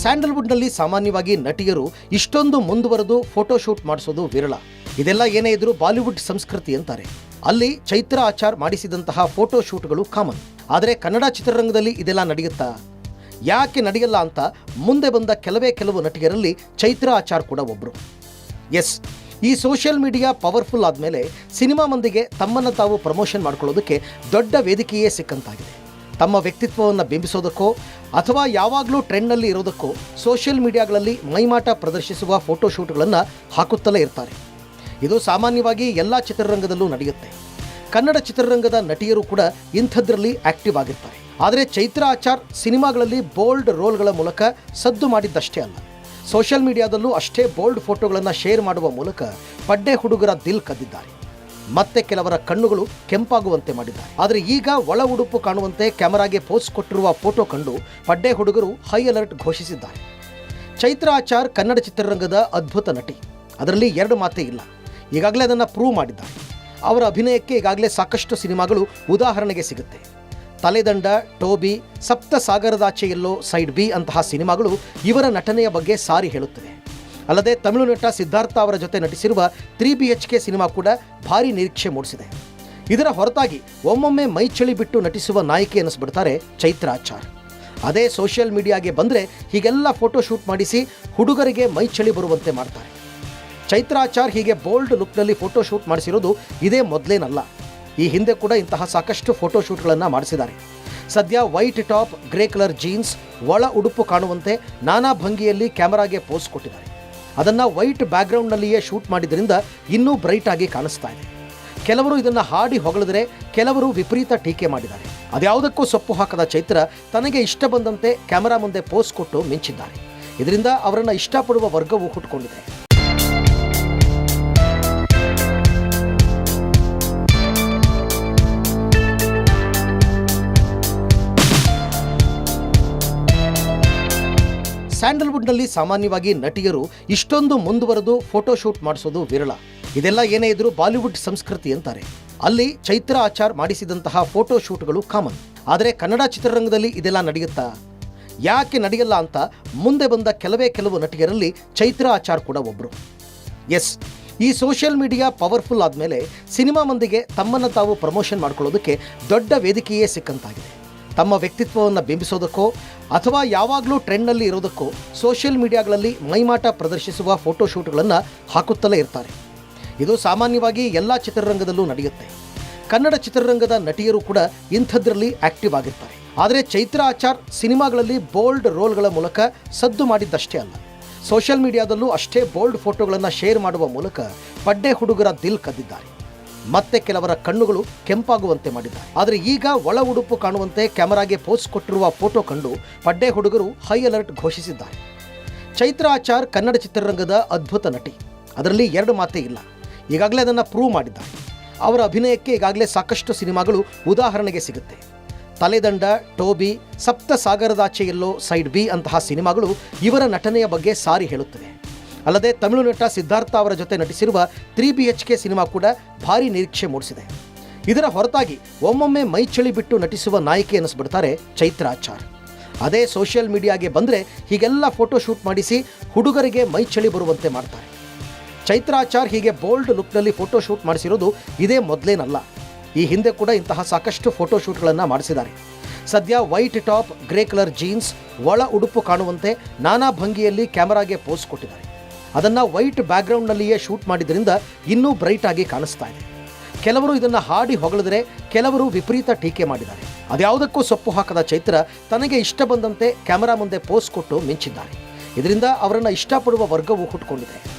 ಸ್ಯಾಂಡಲ್ವುಡ್ನಲ್ಲಿ ಸಾಮಾನ್ಯವಾಗಿ ನಟಿಯರು ಇಷ್ಟೊಂದು ಮುಂದುವರೆದು ಫೋಟೋಶೂಟ್ ಮಾಡಿಸೋದು ವಿರಳ. ಇದೆಲ್ಲ ಏನೇ ಇದ್ರೂ ಬಾಲಿವುಡ್ ಸಂಸ್ಕೃತಿ ಅಂತಾರೆ. ಅಲ್ಲಿ ಚೈತ್ರ ಆಚಾರ್ ಮಾಡಿಸಿದಂತಹ ಫೋಟೋಶೂಟ್ಗಳು ಕಾಮನ್. ಆದರೆ ಕನ್ನಡ ಚಿತ್ರರಂಗದಲ್ಲಿ ಇದೆಲ್ಲ ನಡೆಯುತ್ತಾ? ಯಾಕೆ ನಡೆಯಲ್ಲ ಅಂತ ಮುಂದೆ ಬಂದ ಕೆಲವೇ ಕೆಲವು ನಟಿಯರಲ್ಲಿ ಚೈತ್ರ ಆಚಾರ್ ಕೂಡ ಒಬ್ಬರು ಎಸ್, ಈ ಸೋಷಿಯಲ್ ಮೀಡಿಯಾ ಪವರ್ಫುಲ್ ಆದಮೇಲೆ ಸಿನಿಮಾ ಮಂದಿಗೆ ತಮ್ಮನ್ನು ತಾವು ಪ್ರಮೋಷನ್ ಮಾಡ್ಕೊಳ್ಳೋದಕ್ಕೆ ದೊಡ್ಡ ವೇದಿಕೆಯೇ ಸಿಕ್ಕಂತಾಗಿದೆ. ತಮ್ಮ ವ್ಯಕ್ತಿತ್ವವನ್ನು ಬಿಂಬಿಸೋದಕ್ಕೋ ಅಥವಾ ಯಾವಾಗಲೂ ಟ್ರೆಂಡ್ನಲ್ಲಿ ಇರೋದಕ್ಕೋ ಸೋಷಿಯಲ್ ಮೀಡಿಯಾಗಳಲ್ಲಿ ಮೈಮಾಟ ಪ್ರದರ್ಶಿಸುವ ಫೋಟೋಶೂಟ್ಗಳನ್ನು ಹಾಕುತ್ತಲೇ ಇರ್ತಾರೆ. ಇದು ಸಾಮಾನ್ಯವಾಗಿ ಎಲ್ಲ ಚಿತ್ರರಂಗದಲ್ಲೂ ನಡೆಯುತ್ತೆ. ಕನ್ನಡ ಚಿತ್ರರಂಗದ ನಟಿಯರು ಕೂಡ ಇಂಥದ್ರಲ್ಲಿ ಆಕ್ಟಿವ್ ಆಗಿರ್ತಾರೆ. ಆದರೆ ಚೈತ್ರ ಆಚಾರ್ ಸಿನಿಮಾಗಳಲ್ಲಿ ಬೋಲ್ಡ್ ರೋಲ್ಗಳ ಮೂಲಕ ಸದ್ದು ಮಾಡಿದ್ದಷ್ಟೇ ಅಲ್ಲ. ಸೋಷಿಯಲ್ ಮೀಡಿಯಾದಲ್ಲೂ ಅಷ್ಟೇ ಬೋಲ್ಡ್ ಫೋಟೋಗಳನ್ನು ಶೇರ್ ಮಾಡುವ ಮೂಲಕ ಪಡ್ಡೆ ಹುಡುಗರ ದಿಲ್ ಕದ್ದಿದ್ದಾರೆ. ಮತ್ತೆ ಕೆಲವರ ಕಣ್ಣುಗಳು ಕೆಂಪಾಗುವಂತೆ ಮಾಡಿದ್ದಾರೆ. ಆದರೆ ಈಗ ಒಳ ಉಡುಪು ಕಾಣುವಂತೆ ಕ್ಯಾಮೆರಾಗೆ ಪೋಸ್ ಕೊಟ್ಟಿರುವ ಫೋಟೋ ಕಂಡು ಪಡ್ಡೆ ಹುಡುಗರು ಹೈ ಅಲರ್ಟ್ ಘೋಷಿಸಿದ್ದಾರೆ. ಚೈತ್ರ ಆಚಾರ್ ಕನ್ನಡ ಚಿತ್ರರಂಗದ ಅದ್ಭುತ ನಟಿ. ಅದರಲ್ಲಿ ಎರಡು ಮಾತೇ ಇಲ್ಲ. ಈಗಾಗಲೇ ಅದನ್ನು ಪ್ರೂವ್ ಮಾಡಿದ್ದಾರೆ. ಅವರ ಅಭಿನಯಕ್ಕೆ ಈಗಾಗಲೇ ಸಾಕಷ್ಟು ಸಿನಿಮಾಗಳು ಉದಾಹರಣೆಗೆ ಸಿಗುತ್ತೆ. ತಲೆದಂಡ, ಟೋಬಿ ಸಪ್ತ ಸಾಗರದಾಚೆ ಎಲ್ಲೋ ಸೈಡ್ ಬಿ ಅಂತಹ ಸಿನಿಮಾಗಳು ಇವರ ನಟನೆಯ ಬಗ್ಗೆ ಸಾರಿ ಹೇಳುತ್ತವೆ. ಅಲ್ಲದೆ ತಮಿಳು ನಟ ಸಿದ್ಧಾರ್ಥ ಅವರ ಜೊತೆ ನಟಿಸಿರುವ three B H K cinema ಕೂಡ ಭಾರಿ ನಿರೀಕ್ಷೆ ಮೂಡಿಸಿದೆ. ಇದರ ಹೊರತಾಗಿ ಒಮ್ಮೊಮ್ಮೆ ಮೈ ಚಳಿ ಬಿಟ್ಟು ನಟಿಸುವ ನಾಯಕಿ ಅನ್ನಿಸ್ಬಿಡ್ತಾರೆ ಚೈತ್ರ ಆಚಾರ್. ಅದೇ ಸೋಷಿಯಲ್ ಮೀಡಿಯಾಗೆ ಬಂದರೆ ಹೀಗೆಲ್ಲ ಫೋಟೋ ಶೂಟ್ ಮಾಡಿಸಿ ಹುಡುಗರಿಗೆ ಮೈ ಚಳಿ ಬರುವಂತೆ ಮಾಡ್ತಾರೆ. ಚೈತ್ರ ಆಚಾರ್ ಹೀಗೆ ಬೋಲ್ಡ್ ಲುಕ್ನಲ್ಲಿ ಫೋಟೋ ಶೂಟ್ ಮಾಡಿಸಿರೋದು ಇದೇ ಮೊದಲೇನಲ್ಲ. ಈ ಹಿಂದೆ ಕೂಡ ಇಂತಹ ಸಾಕಷ್ಟು ಫೋಟೋ ಶೂಟ್ಗಳನ್ನು ಮಾಡಿಸಿದ್ದಾರೆ. ಸದ್ಯ white top, grey colour jeans, ಒಳ ಉಡುಪು ಕಾಣುವಂತೆ ನಾನಾ ಭಂಗಿಯಲ್ಲಿ ಕ್ಯಾಮರಾಗೆ ಪೋಸ್ ಕೊಟ್ಟಿದ್ದಾರೆ. ಅದನ್ನು ವೈಟ್ ಬ್ಯಾಕ್ಗ್ರೌಂಡ್ನಲ್ಲಿಯೇ ಶೂಟ್ ಮಾಡಿದ್ರಿಂದ ಇನ್ನೂ ಬ್ರೈಟ್ ಆಗಿ ಕಾಣಿಸ್ತಾ ಇದೆ. ಕೆಲವರು ಇದನ್ನು ಹಾಡಿ ಹೊಗಳಿದರೆ ಕೆಲವರು ವಿಪರೀತ ಟೀಕೆ ಮಾಡಿದ್ದಾರೆ. ಅದ್ಯಾವುದಕ್ಕೂ ಸೊಪ್ಪು ಹಾಕದ ಚೈತ್ರ ತನಗೆ ಇಷ್ಟ ಬಂದಂತೆ ಕ್ಯಾಮರಾ ಮುಂದೆ ಪೋಸ್ ಕೊಟ್ಟು ಮಿಂಚಿದ್ದಾರೆ. ಇದರಿಂದ ಅವರನ್ನು ಇಷ್ಟಪಡುವ ವರ್ಗವು ಹುಟ್ಟುಕೊಂಡಿದೆ ಸ್ಯಾಂಡಲ್ವುಡ್ನಲ್ಲಿ ಸಾಮಾನ್ಯವಾಗಿ ನಟಿಯರು ಇಷ್ಟೊಂದು ಮುಂದುವರೆದು ಫೋಟೋಶೂಟ್ ಮಾಡಿಸೋದು ವಿರಳ. ಇದೆಲ್ಲ ಏನೇ ಇದ್ರೂ ಬಾಲಿವುಡ್ ಸಂಸ್ಕೃತಿ ಅಂತಾರೆ. ಅಲ್ಲಿ ಚೈತ್ರ ಆಚಾರ್ ಮಾಡಿಸಿದಂತಹ ಫೋಟೋಶೂಟ್ಗಳು ಕಾಮನ್. ಆದರೆ ಕನ್ನಡ ಚಿತ್ರರಂಗದಲ್ಲಿ ಇದೆಲ್ಲ ನಡೆಯುತ್ತಾ? ಯಾಕೆ ನಡೆಯಲ್ಲ ಅಂತ ಮುಂದೆ ಬಂದ ಕೆಲವೇ ಕೆಲವು ನಟಿಯರಲ್ಲಿ ಚೈತ್ರ ಆಚಾರ್ ಕೂಡ ಒಬ್ಬರು ಎಸ್, ಈ ಸೋಷಿಯಲ್ ಮೀಡಿಯಾ ಪವರ್ಫುಲ್ ಆದಮೇಲೆ ಸಿನಿಮಾ ಮಂದಿಗೆ ತಮ್ಮನ್ನು ತಾವು ಪ್ರಮೋಷನ್ ಮಾಡ್ಕೊಳ್ಳೋದಕ್ಕೆ ದೊಡ್ಡ ವೇದಿಕೆಯೇ ಸಿಕ್ಕಂತಾಗಿದೆ. ತಮ್ಮ ವ್ಯಕ್ತಿತ್ವವನ್ನು ಬಿಂಬಿಸೋದಕ್ಕೋ ಅಥವಾ ಯಾವಾಗಲೂ ಟ್ರೆಂಡ್ನಲ್ಲಿ ಇರೋದಕ್ಕೋ ಸೋಷಿಯಲ್ ಮೀಡಿಯಾಗಳಲ್ಲಿ ಮೈಮಾಟ ಪ್ರದರ್ಶಿಸುವ ಫೋಟೋಶೂಟ್ಗಳನ್ನು ಹಾಕುತ್ತಲೇ ಇರ್ತಾರೆ. ಇದು ಸಾಮಾನ್ಯವಾಗಿ ಎಲ್ಲ ಚಿತ್ರರಂಗದಲ್ಲೂ ನಡೆಯುತ್ತೆ. ಕನ್ನಡ ಚಿತ್ರರಂಗದ ನಟಿಯರು ಕೂಡ ಇಂಥದ್ರಲ್ಲಿ ಆಕ್ಟಿವ್ ಆಗಿರ್ತಾರೆ. ಆದರೆ ಚೈತ್ರ ಆಚಾರ್ ಸಿನಿಮಾಗಳಲ್ಲಿ ಬೋಲ್ಡ್ ರೋಲ್ಗಳ ಮೂಲಕ ಸದ್ದು ಮಾಡಿದ್ದಷ್ಟೇ ಅಲ್ಲ. ಸೋಷಿಯಲ್ ಮೀಡಿಯಾದಲ್ಲೂ ಅಷ್ಟೇ ಬೋಲ್ಡ್ ಫೋಟೋಗಳನ್ನು ಶೇರ್ ಮಾಡುವ ಮೂಲಕ ಪಡ್ಡೆ ಹುಡುಗರ ದಿಲ್ ಕದ್ದಿದ್ದಾರೆ. ಮತ್ತೆ ಕೆಲವರ ಕಣ್ಣುಗಳು ಕೆಂಪಾಗುವಂತೆ ಮಾಡಿದ್ದಾರೆ ಆದರೆ ಈಗ ಒಳ ಉಡುಪು ಕಾಣುವಂತೆ ಕ್ಯಾಮೆರಾಗೆ ಪೋಸ್ ಕೊಟ್ಟಿರುವ ಫೋಟೋ ಕಂಡು ಪಡ್ಡೆ ಹುಡುಗರು ಹೈ ಅಲರ್ಟ್ ಘೋಷಿಸಿದ್ದಾರೆ. ಚೈತ್ರ ಆಚಾರ್ ಕನ್ನಡ ಚಿತ್ರರಂಗದ ಅದ್ಭುತ ನಟಿ. ಅದರಲ್ಲಿ ಎರಡು ಮಾತೇ ಇಲ್ಲ. ಈಗಾಗಲೇ ಅದನ್ನು ಪ್ರೂವ್ ಮಾಡಿದ್ದಾರೆ. ಅವರ ಅಭಿನಯಕ್ಕೆ ಈಗಾಗಲೇ ಸಾಕಷ್ಟು ಸಿನಿಮಾಗಳು ಉದಾಹರಣೆಗೆ ಸಿಗುತ್ತೆ. ತಲೆದಂಡ, ಟೋಬಿ ಸಪ್ತ ಸಾಗರದಾಚೆ ಎಲ್ಲೋ ಸೈಡ್ ಬಿ ಅಂತಹ ಸಿನಿಮಾಗಳು ಇವರ ನಟನೆಯ ಬಗ್ಗೆ ಸಾರಿ ಹೇಳುತ್ತವೆ. ಅಲ್ಲದೆ ತಮಿಳು ನಟ ಸಿದ್ಧಾರ್ಥ ಅವರ ಜೊತೆ ನಟಿಸಿರುವ three B H K cinema ಕೂಡ ಭಾರಿ ನಿರೀಕ್ಷೆ ಮೂಡಿಸಿದೆ. ಇದರ ಹೊರತಾಗಿ ಒಮ್ಮೊಮ್ಮೆ ಮೈ ಚಳಿ ಬಿಟ್ಟು ನಟಿಸುವ ನಾಯಕಿ ಅನ್ನಿಸ್ಬಿಡ್ತಾರೆ ಚೈತ್ರ ಆಚಾರ್. ಅದೇ ಸೋಷಿಯಲ್ ಮೀಡಿಯಾಗೆ ಬಂದರೆ ಹೀಗೆಲ್ಲ ಫೋಟೋ ಶೂಟ್ ಮಾಡಿಸಿ ಹುಡುಗರಿಗೆ ಮೈ ಚಳಿ ಬರುವಂತೆ ಮಾಡ್ತಾರೆ. ಚೈತ್ರ ಆಚಾರ್ ಹೀಗೆ ಬೋಲ್ಡ್ ಲುಕ್ನಲ್ಲಿ ಫೋಟೋ ಶೂಟ್ ಮಾಡಿಸಿರೋದು ಇದೇ ಮೊದಲೇನಲ್ಲ. ಈ ಹಿಂದೆ ಕೂಡ ಇಂತಹ ಸಾಕಷ್ಟು ಫೋಟೋ ಶೂಟ್ಗಳನ್ನು ಮಾಡಿಸಿದ್ದಾರೆ. ಸದ್ಯ white top, grey colour jeans, ಒಳ ಉಡುಪು ಕಾಣುವಂತೆ ನಾನಾ ಭಂಗಿಯಲ್ಲಿ ಕ್ಯಾಮರಾಗೆ ಪೋಸ್ ಕೊಟ್ಟಿದ್ದಾರೆ. ಅದನ್ನು ವೈಟ್ ಬ್ಯಾಕ್ಗ್ರೌಂಡ್ನಲ್ಲಿಯೇ ಶೂಟ್ ಮಾಡಿದ್ರಿಂದ ಇನ್ನೂ ಬ್ರೈಟ್ ಆಗಿ ಕಾಣಿಸ್ತಾ ಇದೆ. ಕೆಲವರು ಇದನ್ನು ಹಾಡಿ ಹೊಗಳಿದರೆ ಕೆಲವರು ವಿಪರೀತ ಟೀಕೆ ಮಾಡಿದ್ದಾರೆ. ಅದ್ಯಾವುದಕ್ಕೂ ಸೊಪ್ಪು ಹಾಕದ ಚೈತ್ರ ತನಗೆ ಇಷ್ಟ ಬಂದಂತೆ ಕ್ಯಾಮರಾ ಮುಂದೆ ಪೋಸ್ ಕೊಟ್ಟು ಮಿಂಚಿದ್ದಾರೆ. ಇದರಿಂದ ಅವರನ್ನು ಇಷ್ಟಪಡುವ ವರ್ಗವು ಹುಟ್ಟುಕೊಂಡಿದೆ